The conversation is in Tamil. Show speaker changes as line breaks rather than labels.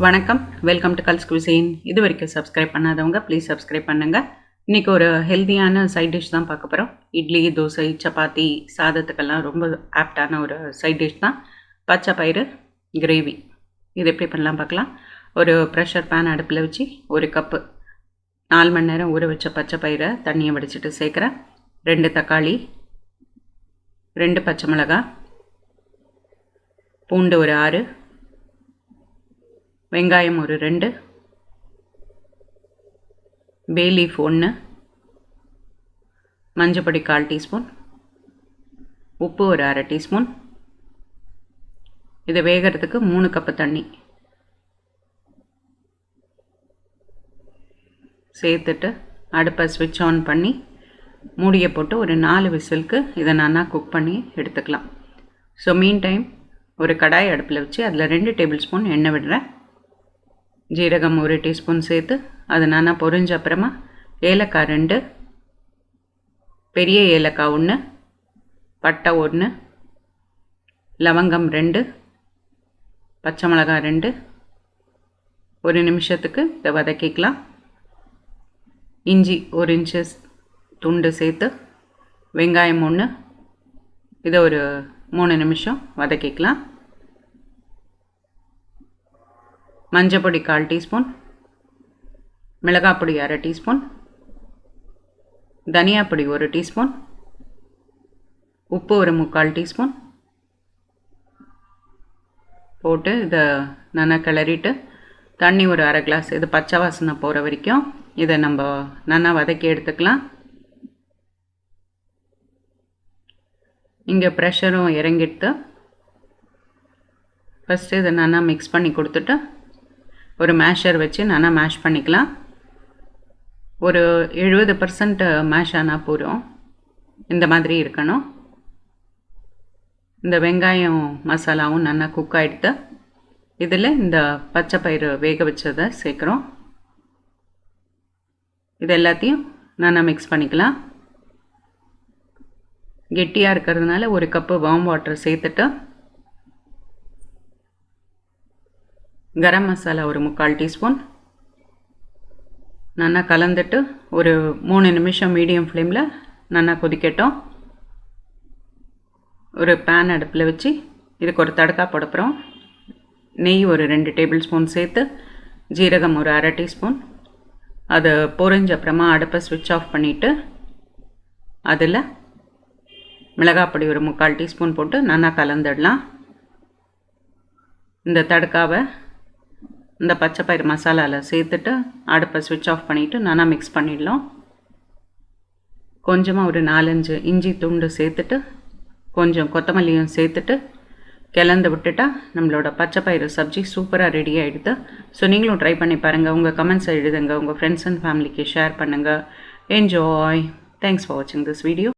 வணக்கம். வெல்கம் டு கல்ஸ் குசின் இது வரைக்கும் சப்ஸ்கிரைப் பண்ணாதவங்க ப்ளீஸ் சப்ஸ்கிரைப் பண்ணுங்கள் இன்றைக்கி ஒரு ஹெல்த்தியான சைட் டிஷ் தான் பார்க்க போகிறோம் இட்லி தோசை சப்பாத்தி சாதத்துக்கெல்லாம் ரொம்ப ஆப்டான ஒரு சைட் டிஷ் தான். பச்சை பயிறு கிரேவி இது எப்படி பண்ணலாம் பார்க்கலாம். ஒரு ப்ரெஷர் பேன் அடுப்பில் வச்சு ஒரு கப்பு நாலு மணி நேரம் ஊற வச்ச பச்சை பயிரை தண்ணியை வடிச்சிட்டு சேர்க்குறேன். ரெண்டு தக்காளி ரெண்டு பச்சை மிளகாய் பூண்டு ஒரு ஆறு வெங்காயம் ஒரு ரெண்டு. பே லீஃப் ஒன்று மஞ்சப்பொடி கால் டீஸ்பூன். உப்பு ஒரு அரை டீஸ்பூன். இதை வேகிறதுக்கு மூணு கப்பு தண்ணி. சேர்த்துட்டு அடுப்பை ஸ்விட்ச் ஆன் பண்ணி மூடியை போட்டு ஒரு நாலு விசிலுக்கு இதை நான் குக் பண்ணி எடுத்துக்கலாம். ஸோ மீன் டைம் ஒரு கடாய் அடுப்பில் வச்சு அதில் ரெண்டு டேபிள் ஸ்பூன் எண்ணெய் விடுறேன். ஜீரகம் ஒரு டீஸ்பூன் சேர்த்து அது நானாக பொரிஞ்ச அப்புறமா ஏலக்காய் ரெண்டு பெரிய ஏலக்காய் ஒன்று பட்டை ஒன்று லவங்கம் ரெண்டு பச்சை மிளகாய் ரெண்டு. ஒரு நிமிஷத்துக்கு இதை வதக்கிக்கலாம். இஞ்சி ஒரு இன்ச்சு துண்டு சேர்த்து வெங்காயம் ஒன்று இதை ஒரு மூணு நிமிஷம் வதக்கிக்கலாம். மஞ்சள் பொடி கால் டீஸ்பூன் மிளகாப்பொடி அரை டீஸ்பூன் தனியாப்பொடி ஒரு டீஸ்பூன் உப்பு ஒரு முக்கால் டீஸ்பூன். போட்டு இதை நல்லா கிளறிட்டு தண்ணி ஒரு அரை கிளாஸ் இது பச்சை வாசனை போகிற வரைக்கும் இதை நம்ம நல்லா வதக்கி எடுத்துக்கலாம். இங்கே ப்ரெஷரும் இறங்கிட்டு ஃபஸ்ட்டு இதை நல்லா மிக்ஸ் பண்ணி கொடுத்துட்டு ஒரு மேஷர் வச்சு நல்லா மேஷ் பண்ணிக்கலாம். ஒரு எழுபது பர்சன்ட் மேஷ் ஆனால் போதும். இந்த மாதிரி இருக்கணும். இந்த வெங்காயம் மசாலாவும் நல்லா குக் ஆகிடுது இதில் இந்த பச்சை பயிறு வேக வச்சதை சேர்க்குறோம். இது எல்லாத்தையும் நல்லா மிக்ஸ் பண்ணிக்கலாம். கெட்டியாக இருக்கிறதுனால ஒரு கப்பு வார்ம் வாட்டர் சேர்த்துட்டு கரம் மசாலா ஒரு முக்கால் டீஸ்பூன். நல்லா கலந்துட்டு ஒரு மூணு நிமிஷம் மீடியம் ஃப்ளேமில் நல்லா கொதிக்கட்டும். ஒரு பேன் அடுப்பில் வச்சு இதுக்கு ஒரு தடுக்கா போடப்புறோம் நெய் ஒரு ரெண்டு டேபிள் ஸ்பூன் சேர்த்து ஜீரகம் ஒரு அரை டீஸ்பூன். அது பொரிஞ்ச அப்புறமா அடுப்பை ஸ்விட்ச் ஆஃப் பண்ணிவிட்டு அதில் மிளகாப்பொடி ஒரு முக்கால் டீஸ்பூன் போட்டு நல்லா கலந்துடலாம். இந்த தடுக்காவை இந்த பச்சை பயிறு மசாலாவில் சேர்த்துட்டு அடுப்பை ஸ்விட்ச் ஆஃப் பண்ணிவிட்டு நல்லா மிக்ஸ் பண்ணிடலாம். கொஞ்சமாக ஒரு நாலஞ்சு இஞ்சி துண்டு சேர்த்துட்டு கொஞ்சம் கொத்தமல்லியும் சேர்த்துட்டு கிளந்து விட்டுட்டா நம்மளோட பச்சை பயிறு சப்ஜி சூப்பராக ரெடி ஆகிடுது ஸோ நீங்களும் ட்ரை பண்ணி பாருங்கள் உங்கள் கமெண்ட்ஸ் எழுதுங்க. உங்கள் ஃப்ரெண்ட்ஸ் அண்ட் ஃபேமிலிக்கு ஷேர் பண்ணுங்கள் என்ஜாய் தேங்க்ஸ் ஃபார் வாட்சிங் திஸ் வீடியோ